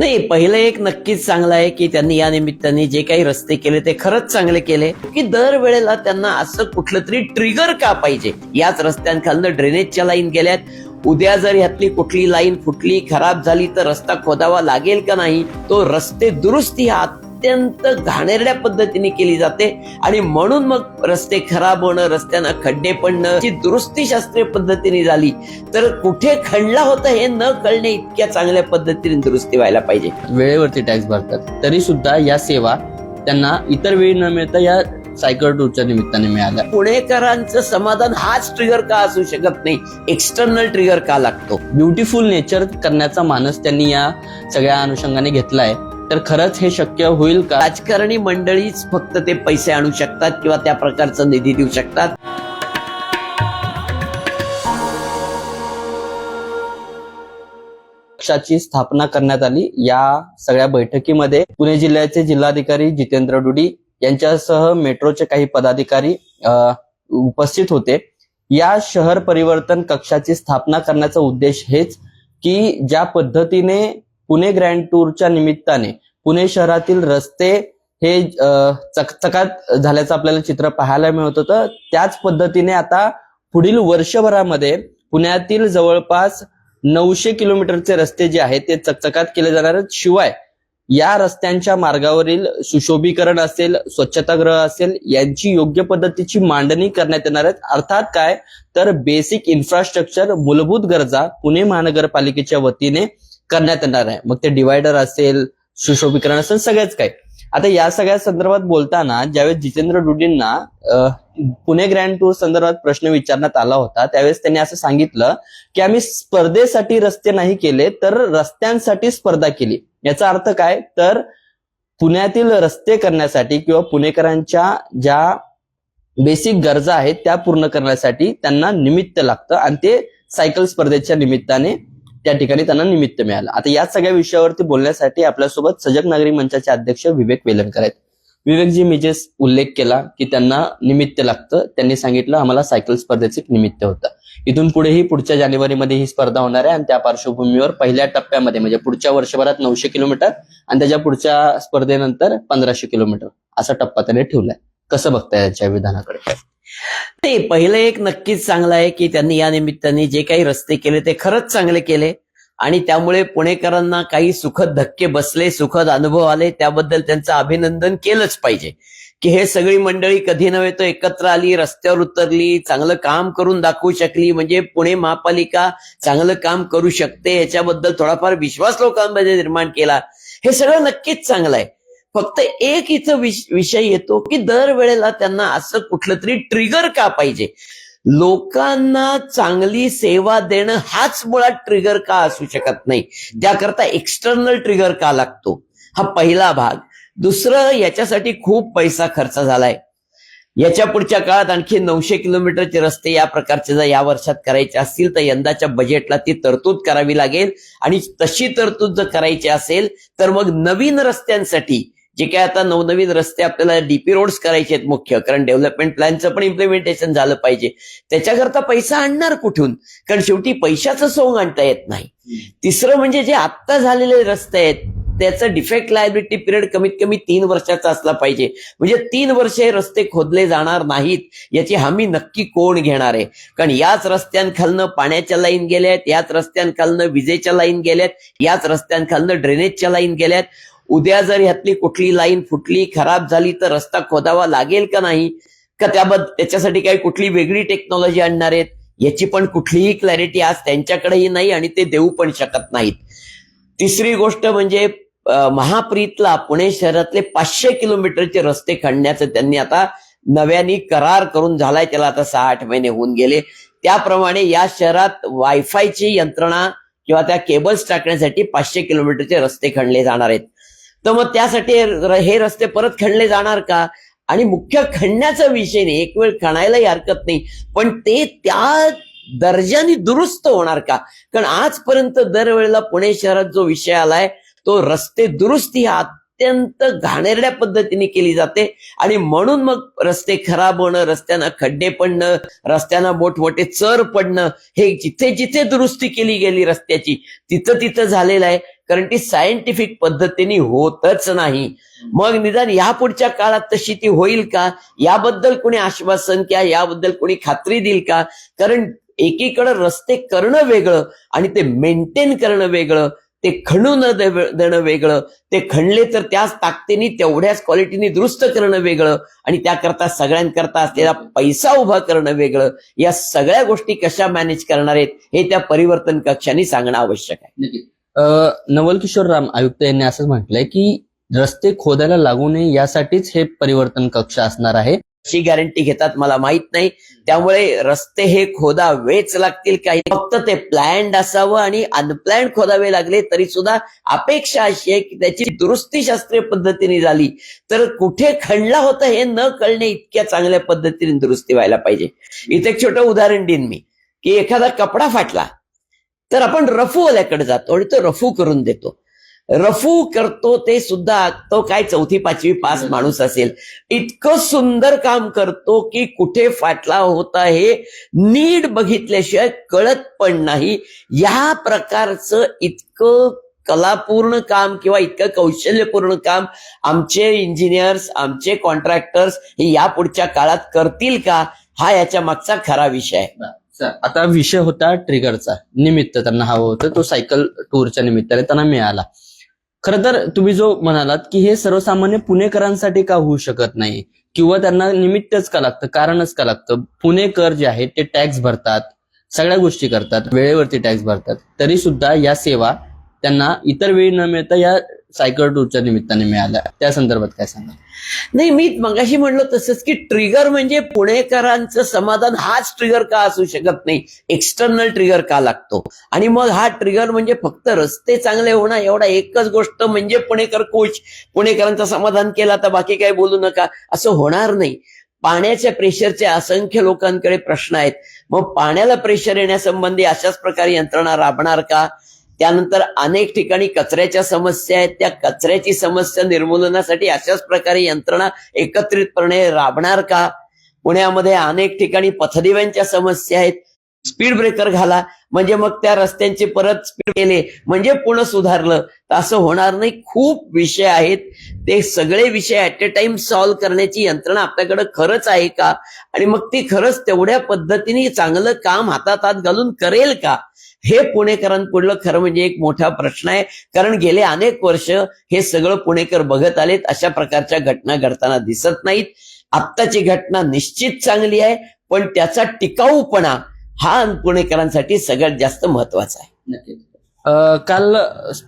नाही पहिलं एक नक्कीच चांगलं आहे की त्यांनी या निमित्ताने जे काही रस्ते केले ते खरंच चांगले केले की दरवेळेला त्यांना असं कुठलं तरी ट्रिगर का पाहिजे? याच रस्त्यांखालनं ड्रेनेजच्या लाईन गेल्यात. उद्या जर ह्यातली कुठली लाईन फुटली खराब झाली तर रस्ता खोदावा लागेल का नाही? तो रस्ते दुरुस्ती हा अत्यंत घाणेरड्या पद्धतीने केली जाते. आणि म्हणून मग रस्ते खराब होणं रस्त्यांना खड्डे पडणं ची दुरुस्ती शास्त्रीय पद्धतीने झाली. तर कुठे खणला होता हे न कळणे इतक्या चांगल्या पद्धतीने दुरुस्ती व्हायला पाहिजे. वेळेवरती टॅक्स भरतात. तरी सुद्धा या सेवा त्यांना इतर वेळी न मिळता या सायकल टूरच्या निमित्ताने मिळाल्या. पुणेकरांचं समाधान हाच ट्रिगर का असू शकत नाही? एक्सटर्नल ट्रिगर का लागतो? ब्युटिफुल नेचर करण्याचा मानस त्यांनी या सगळ्या अनुषंगाने घेतलाय. तर खरंच हे शक्य होईल का? राजकारणी मंडळीच फक्त ते पैसे आणू शकतात किंवा त्या प्रकारचा निधी देऊ शकतात. पक्षाची स्थापना करण्यात आली. या सगळ्या बैठकीमध्ये पुणे जिल्ह्याचे जिल्हाधिकारी जितेंद्र डुडी यांच्यासह मेट्रोचे काही पदाधिकारी उपस्थित होते. या शहर परिवर्तन कक्षाची स्थापना करण्याचा उद्देश हेच की ज्या पद्धतीने पुणे ग्रँड टूरच्या निमित्ताने पुणे शहरातील रस्ते हे चकचकात झाल्याचं आपल्याला चित्र पाहायला मिळत होतं. त्याच पद्धतीने आता पुढील वर्षभरामध्ये पुण्यातील जवळपास नऊशे किलोमीटरचे रस्ते जे आहेत ते चकचकात केले जाणार आहेत. शिवाय या रस्त्यांच्या मार्गावरील सुशोभीकरण असेल स्वच्छतागृह असेल यांची योग्य पद्धतीची मांडणी करण्यात येणार आहेत. अर्थात काय? तर बेसिक इन्फ्रास्ट्रक्चर मूलभूत गरजा पुणे महानगरपालिकेच्या वतीने करण्यात येणार आहे. मग ते डिवायडर असेल सुशोभीकरण असेल सगळ्याच काही. आता या सगळ्या संदर्भात बोलताना ज्यावेळेस जितेंद्र डुडींना पुणे ग्रँड टूर संदर्भात प्रश्न विचारण्यात आला होता त्यावेळेस त्यांनी असं सांगितलं की आम्ही स्पर्धेसाठी रस्ते नाही केले तर रस्त्यांसाठी स्पर्धा केली. याचा अर्थ काय? तर पुण्यातील रस्ते करण्यासाठी किंवा पुणेकरांच्या ज्या बेसिक गरजा आहेत त्या पूर्ण करण्यासाठी त्यांना निमित्त लागतं आणि ते सायकल स्पर्धेच्या निमित्ताने त्या ठिकाणी त्यांना निमित्त मिळालं. आता या सगळ्या विषयावरती बोलण्यासाठी आपल्यासोबत सजग नागरिक मंचाचे अध्यक्ष विवेक वेलणकर आहेत. विवेकजी मी जे उल्लेख केला की त्यांना निमित्त लागतं त्यांनी सांगितलं आम्हाला सायकल स्पर्धेचे निमित्त होतं. इथून पुढेही पुढच्या जानेवारीमध्ये ही स्पर्धा होणार आहे आणि त्या पार्श्वभूमीवर पहिल्या टप्प्यामध्ये म्हणजे पुढच्या वर्षभरात नऊशे किलोमीटर आणि त्याच्या पुढच्या स्पर्धेनंतर पंधराशे किलोमीटर असा टप्पा त्याने ठेवलाय. कसं बघताय याच्या विधानाकडे? ते पहिलं एक नक्कीच चांगलं आहे की त्यांनी या निमित्ताने जे काही रस्ते केले ते खरंच चांगले केले. आणि त्यामुळे पुणेकरांना काही सुखद धक्के बसले सुखद अनुभव आले त्याबद्दल त्यांचं अभिनंदन केलंच पाहिजे. की हे सगळी मंडळी कधी नव्हे तो एकत्र आली रस्त्यावर उतरली चांगलं काम करून दाखवू शकली म्हणजे पुणे महापालिका चांगलं काम करू शकते याच्याबद्दल थोडाफार विश्वास लोकांमध्ये निर्माण केला. हे सगळं नक्कीच चांगलं आहे. फक्त एक इथं विष- विषय येतो की दरवेळेला त्यांना असं कुठलं तरी ट्रिगर का पाहिजे? लोकांना चांगली सेवा देणं हाच मुळात ट्रिगर का असू शकत नाही? त्याकरता एक्सटर्नल ट्रिगर का लागतो? हा पहिला भाग. दुसरं याच्यासाठी खूप पैसा खर्च झालाय. याच्या पुढच्या काळात आणखी नऊशे किलोमीटरचे रस्ते या प्रकारचे जर या वर्षात करायचे असतील तर यंदाच्या बजेटला ती तरतूद करावी लागेल. आणि तशी तरतूद जर करायची असेल तर मग नवीन रस्त्यांसाठी जे काय आता नवनवीन रस्ते आपल्याला डीपी रोड्स करायचे आहेत मुख्य कारण डेव्हलपमेंट प्लॅनचं पण इम्प्लिमेंटेशन झालं पाहिजे. त्याच्याकरता पैसा आणणार कुठून? कारण शेवटी पैशाचं सोंग आणता येत नाही. तिसरं म्हणजे जे आत्ता झालेले रस्ते आहेत त्याचा डिफेक्ट लायबिलिटी पिरियड कमीत कमी तीन वर्षाचा असला पाहिजे. म्हणजे तीन वर्ष हे रस्ते खोदले जाणार नाहीत याची हमी नक्की कोण घेणार आहे? कारण याच रस्त्यांखालनं पाण्याच्या लाईन गेल्यात याच रस्त्यांखालनं विजेच्या लाईन गेल्यात याच रस्त्यांखालनं ड्रेनेजच्या लाईन गेल्यात. उद्या जर ह्यातली कुठली लाईन फुटली खराब झाली तर रस्ता खोदावा लागेल का नाही? का त्याबद्दल त्याच्यासाठी काही कुठली वेगळी टेक्नॉलॉजी आणणार आहेत? याची पण कुठलीही क्लॅरिटी आज त्यांच्याकडेही नाही आणि ते देऊ पण शकत नाहीत. तिसरी गोष्ट म्हणजे महाप्रीतला पुणे शहरातले पाचशे किलोमीटरचे रस्ते खणण्याचं त्यांनी आता नव्याने करार करून झालाय. त्याला आता सहा आठ महिने होऊन गेले. त्याप्रमाणे या शहरात वायफायची यंत्रणा किंवा त्या केबल्स टाकण्यासाठी पाचशे किलोमीटरचे रस्ते खणले जाणार आहेत. तर मग त्यासाठी हे रस्ते परत खणले जाणार का? आणि मुख्य खणण्याचा विषय नाही. एक वेळ खणायलाही हरकत नाही. पण ते त्या दर्जाने दुरुस्त होणार का? कारण आजपर्यंत दरवेळेला पुणे शहरात जो विषय आलाय तो रस्ते दुरुस्ती हा अत्यंत घाणेरड्या पद्धतीने केली जाते. आणि म्हणून मग रस्ते खराब होणं रस्त्यांना खड्डे पडणं रस्त्यांना मोठमोठे चर पडणं हे जिथे जिथे दुरुस्ती केली गेली रस्त्याची तिथं तिथं झालेलं आहे. कारण ती सायंटिफिक पद्धतीने होतच नाही. मग निदान या पुढच्या काळात तशी ती होईल का? याबद्दल कोणी आश्वासन किंवा याबद्दल कोणी खात्री देईल का? कारण एकीकडं रस्ते करणं वेगळं आणि ते मेंटेन करणं वेगळं ते खणू न देणं वेगळं ते खणले तर त्याच ताकदीने तेवढ्याच क्वालिटीने दुरुस्त करणं वेगळं आणि त्याकरता सगळ्यांकरता असलेला पैसा उभा करणं वेगळं. या सगळ्या गोष्टी कशा मॅनेज करणार आहेत हे त्या परिवर्तन कक्षाने सांगणं आवश्यक आहे. नवल किशोर राम आयुक्त यांनी असं म्हटलंय की रस्ते खोदायला लागू नये यासाठीच हे परिवर्तन कक्ष असणार आहे. अशी गॅरंटी घेतात मला माहीत नाही. त्यामुळे रस्ते हे खोदावेच लागतील काही फक्त ते प्लॅन्ड असावं आणि अनप्लॅन्ड खोदावे लागले तरी सुद्धा अपेक्षा अशी आहे की त्याची दुरुस्ती शास्त्रीय पद्धतीने झाली. तर कुठे खणला होता हे न कळणे इतक्या चांगल्या पद्धतीने दुरुस्ती व्हायला पाहिजे. इथे एक छोटं उदाहरण देईन मी की एखादा कपडा फाटला. तर आपण रफूवाल्याकडे जातो आणि तो रफू करून देतो. रफू करतो ते सुद्धा तो काय चौथी पाचवी पास माणूस असेल. इतकं सुंदर काम करतो की कुठे फाटला होता हे नीट बघितल्याशिवाय कळत पण नाही. या प्रकारचं इतकं कलापूर्ण काम किंवा इतकं कौशल्यपूर्ण काम आमचे इंजिनियर्स आमचे कॉन्ट्रॅक्टर्स हे या पुढच्या काळात करतील का? हा याच्या मागचा खरा विषय आहे. आता विषय होता ट्रिगरचा निमित्त त्यांना हवं होतं तो सायकल टूरच्या निमित्ताने त्यांना मिळाला. खर तर तुम्ही जो म्हणालात की हे सर्वसामान्य पुणेकरांसाठी का होऊ शकत नाही? किंवा त्यांना निमित्तच का लागतं कारणच का लागतं? पुणेकर जे आहेत ते टॅक्स भरतात सगळ्या गोष्टी करतात वेळेवरती टॅक्स भरतात. तरी सुद्धा या सेवा त्यांना इतर वेळी न मिळता या सायकल टूरच्या निमित्ताने मिळाला. त्या संदर्भात काय सांगा नाही मी मगाशी म्हणलो तसंच की ट्रिगर म्हणजे पुणेकरांचं समाधान हाच ट्रिगर का असू शकत नाही? एक्सटर्नल ट्रिगर का लागतो? आणि मग हा ट्रिगर म्हणजे फक्त रस्ते चांगले होणं एवढा एकच गोष्ट म्हणजे पुणेकर कोच पुणेकरांचं समाधान केला तर बाकी काही बोलू नका. असं होणार नाही. पाण्याच्या प्रेशरचे असंख्य लोकांकडे प्रश्न आहेत. मग पाण्याला प्रेशर येण्यासंबंधी अशाच प्रकारे यंत्रणा राबणार का? त्यानंतर अनेक ठिकाणी कचऱ्याच्या समस्या आहेत. त्या कचऱ्याची समस्या निर्मूलनासाठी अशाच प्रकारे यंत्रणा एकत्रितपणे राबणार का? पुण्यामध्ये अनेक ठिकाणी पथदिव्यांच्या समस्या आहेत. स्पीड ब्रेकर घाला. म्हणजे मग त्या रस्त्यांचे परत स्पीड केले. म्हणजे पुणे सुधारलं. तर असं होणार नाही. खूप विषय आहेत. ते सगळे विषय ऍट अ टाइम सॉल्व्ह करण्याची यंत्रणा आपल्याकडे खरंच आहे का? आणि मग ती खरंच तेवढ्या पद्धतीने चांगलं काम हातात हात घालून करेल का? हे पुणेकरांपुढलं खरं म्हणजे एक मोठा प्रश्न आहे. कारण गेले अनेक वर्ष हे सगळं पुणेकर बघत आलेत. अशा प्रकारच्या घटना घडताना दिसत नाहीत. आत्ताची घटना निश्चित चांगली आहे. पण त्याचा टिकाऊपणा हा पुणेकरांसाठी सगळ्यात जास्त महत्त्वाचा आहे. काल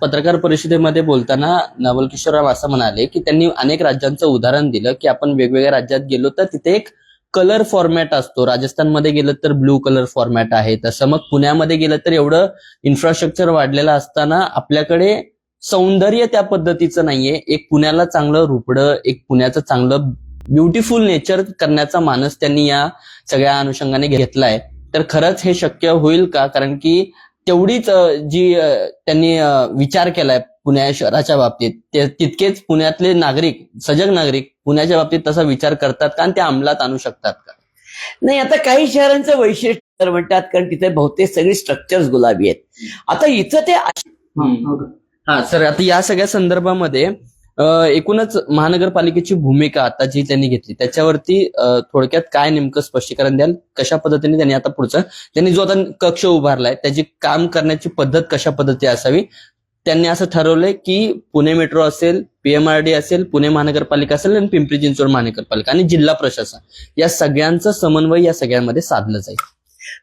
पत्रकार परिषदेमध्ये बोलताना नवल किशोरराव असं म्हणाले की त्यांनी अनेक राज्यांचं उदाहरण दिलं की आपण वेगवेगळ्या राज्यात गेलो तर तिथे एक कलर फॉर्मॅट असतो. राजस्थानमध्ये गेलं तर ब्लू कलर फॉर्मॅट आहे. तसं मग पुण्यामध्ये गेलं तर एवढं इन्फ्रास्ट्रक्चर वाढलेलं असताना आपल्याकडे सौंदर्य त्या पद्धतीचं नाहीये. एक पुण्याला चांगलं रुपडं एक पुण्याचं चांगलं ब्युटिफुल नेचर करण्याचा मानस त्यांनी या सगळ्या अनुषंगाने घेतलाय. तर खरंच हे शक्य होईल का? कारण की तेवढीच जी त्यांनी विचार केलाय पुण्या शहराच्या बाबतीत. ते तितकेच पुण्यातले नागरिक सजग नागरिक पुण्याच्या बाबतीत तसा विचार करतात का आणि ते अंमलात आणू शकतात का? नाही आता काही शहरांचं वैशिष्ट्य तर म्हणतात कारण तिथे बहुतेक सगळी स्ट्रक्चर्स गुलाबी आहेत. आता इथं ते हा सर आता या सगळ्या संदर्भामध्ये एकूणच महानगरपालिकेची भूमिका आता जी त्यांनी घेतली. त्याच्यावरती थोडक्यात काय नेमकं स्पष्टीकरण द्याल? कशा पद्धतीने त्यांनी आता पुढचं त्यांनी जो आता कक्ष उभारलाय त्याची काम करण्याची पद्धत कशा पद्धती असावी? त्यांनी असं ठरवलंय की पुणे मेट्रो असेल पीएमआरडी असेल पुणे महानगरपालिका असेल आणि पिंपरी चिंचवड महानगरपालिका आणि जिल्हा प्रशासन. या सगळ्यांचं समन्वय या सगळ्यामध्ये साधलं जाईल.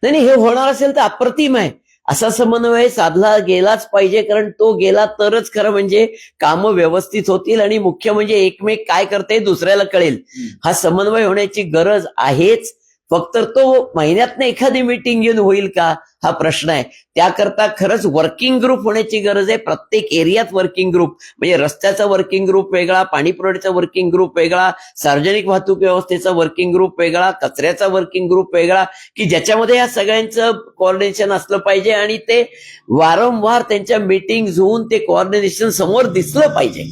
नाही नाही, हे होणार असेल तर अप्रतिम आहे. असा समन्वय साधला गेलाच पाहिजे कारण तो गेला तरच खरं म्हणजे कामं व्यवस्थित होतील आणि मुख्य म्हणजे एकमेक काय करते दुसऱ्याला कळेल. हा समन्वय होण्याची गरज आहेच. फक्त तो महिन्यातनं एखादी मीटिंग घेऊन होईल का? हा प्रश्न आहे. त्याकरता खरंच वर्किंग ग्रुप होण्याची गरज आहे. प्रत्येक एरियात वर्किंग ग्रुप म्हणजे रस्त्याचा वर्किंग ग्रुप वेगळा पाणी पुरवठ्याचा वर्किंग ग्रुप वेगळा सार्वजनिक वाहतूक व्यवस्थेचा वर्किंग ग्रुप वेगळा कचऱ्याचा वर्किंग ग्रुप वेगळा की ज्याच्यामध्ये या सगळ्यांचं कोऑर्डिनेशन असलं पाहिजे आणि ते वारंवार त्यांच्या मीटिंग होऊन ते कोऑर्डिनेशन समोर दिसलं पाहिजे.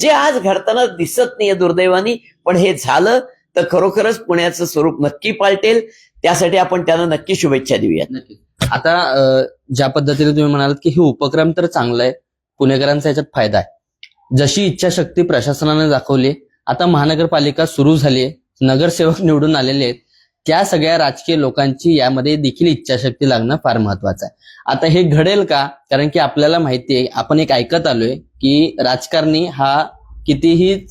जे आज घडताना दिसत नाहीये दुर्दैवानी पण हे झालं तर खरोखरच पुण्याचं स्वरूप नक्की पालटेल. त्यासाठी आपण त्यांना नक्की शुभेच्छा देऊयात. आता ज्या पद्धतीने तुम्ही म्हणालात की हे उपक्रम तर चांगला आहे पुणेकरांचा याच्यात फायदा आहे. जशी इच्छाशक्ती प्रशासनाने दाखवली आता महानगरपालिका सुरू झाली आहे नगरसेवक निवडून आलेले आहेत त्या सगळ्या राजकीय लोकांची यामध्ये देखील इच्छाशक्ती लागणं फार महत्वाचं आहे. आता हे घडेल का? कारण की आपल्याला माहिती आहे आपण एक ऐकत आलोय की राजकारणी हा कितीही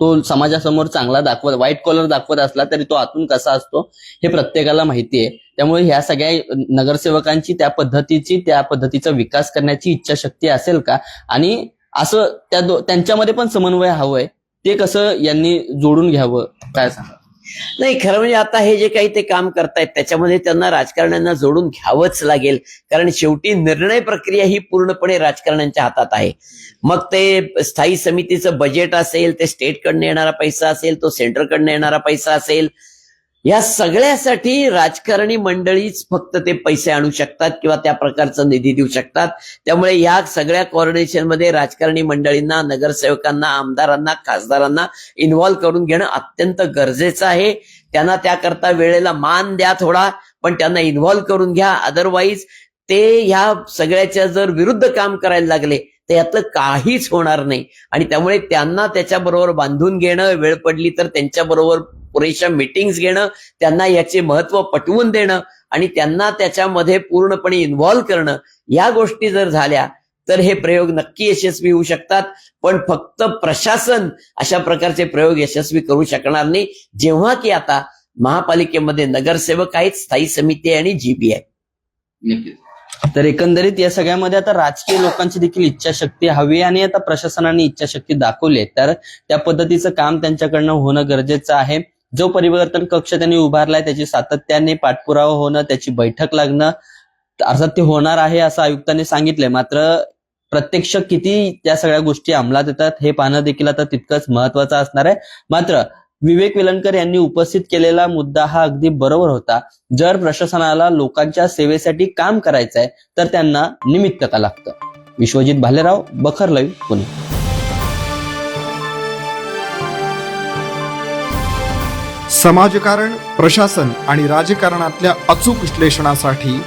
तो समाजासमोर चांगला दाखवत व्हाईट कॉलर दाखवत असला तरी तो आतून कसा असतो हे प्रत्येकाला माहिती आहे. त्यामुळे ह्या सगळ्या नगरसेवकांची त्या पद्धतीची त्या पद्धतीचा विकास करण्याची इच्छाशक्ती असेल का? आणि असं त्या दो- त्यांच्यामध्ये पण समन्वय हवंय. ते कसं यांनी जोडून घ्यावं काय सांगा नाही खरं म्हणजे आता हे जे काही ते काम करतायत त्याच्यामध्ये त्यांना राजकारण्यांना जोडून घ्यावंच लागेल. कारण शेवटी निर्णय प्रक्रिया ही पूर्णपणे राजकारण्यांच्या हातात आहे. मग ते स्थायी समितीचं बजेट असेल ते स्टेटकडनं येणारा पैसा असेल तो सेंटरकडनं येणारा पैसा असेल या सगळ्यासाठी राजकारणी मंडळीच फक्त ते पैसे आणू शकतात किंवा त्या प्रकारचा निधी देऊ शकतात. त्यामुळे या सगळ्या कॉर्डिनेशनमध्ये मध्ये राजकारणी मंडळींना नगरसेवकांना आमदारांना खासदारांना इन्व्हॉल्व्ह करून घेणं अत्यंत गरजेचं आहे. त्यांना त्याकरता वेळेला मान द्या थोडा पण त्यांना इन्व्हॉल्व्ह करून घ्या. अदरवाईज ते ह्या सगळ्याच्या जर विरुद्ध काम करायला लागले तर यातलं काहीच होणार नाही. आणि त्यामुळे त्यांना त्याच्याबरोबर बांधून घेणं वेळ पडली तर त्यांच्याबरोबर पुरेशा मिटिंग्स घेणं त्यांना याचे महत्त्व पटवून देणं आणि त्यांना त्याच्यामध्ये पूर्णपणे इन्व्हॉल्व्ह करणं या गोष्टी जर झाल्या तर हे प्रयोग नक्की यशस्वी होऊ शकतात. पण फक्त प्रशासन अशा प्रकारचे प्रयोग यशस्वी करू शकणार नाही. जेव्हा की आता महापालिकेमध्ये नगरसेवक आहेत स्थायी समिती आहे आणि जीबी आहे तर एकंदरीत या सगळ्यामध्ये आता राजकीय लोकांची देखील इच्छाशक्ती हवी आणि आता प्रशासनाने इच्छाशक्ती दाखवली आहे. तर त्या पद्धतीचं काम त्यांच्याकडनं होणं गरजेचं आहे. जो परिवर्तन कक्ष त्यांनी उभारलाय त्याची सातत्याने पाठपुरावा होणं त्याची बैठक लागणं अर्थात ते होणार आहे असं आयुक्तांनी सांगितलंय. मात्र प्रत्यक्ष किती त्या सगळ्या गोष्टी अंमलात येतात हे पाहणं देखील आता तितकंच महत्वाचं असणार आहे. मात्र विवेक वेलणकर यांनी उपस्थित केलेला मुद्दा हा अगदी बरोबर होता. जर प्रशासनाला लोकांच्या सेवेसाठी काम करायचं आहे तर त्यांना निमित्त का लागतं. विश्वजित भालेराव बखर लाईव्ह पुणे. समाजकारण प्रशासन आणि राजकारणातल्या अचूक विश्लेषणासाठी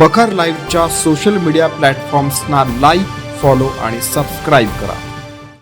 बखर लाईव्हच्या सोशल मीडिया प्लॅटफॉर्म्सना लाईक फॉलो आणि सबस्क्राईब करा.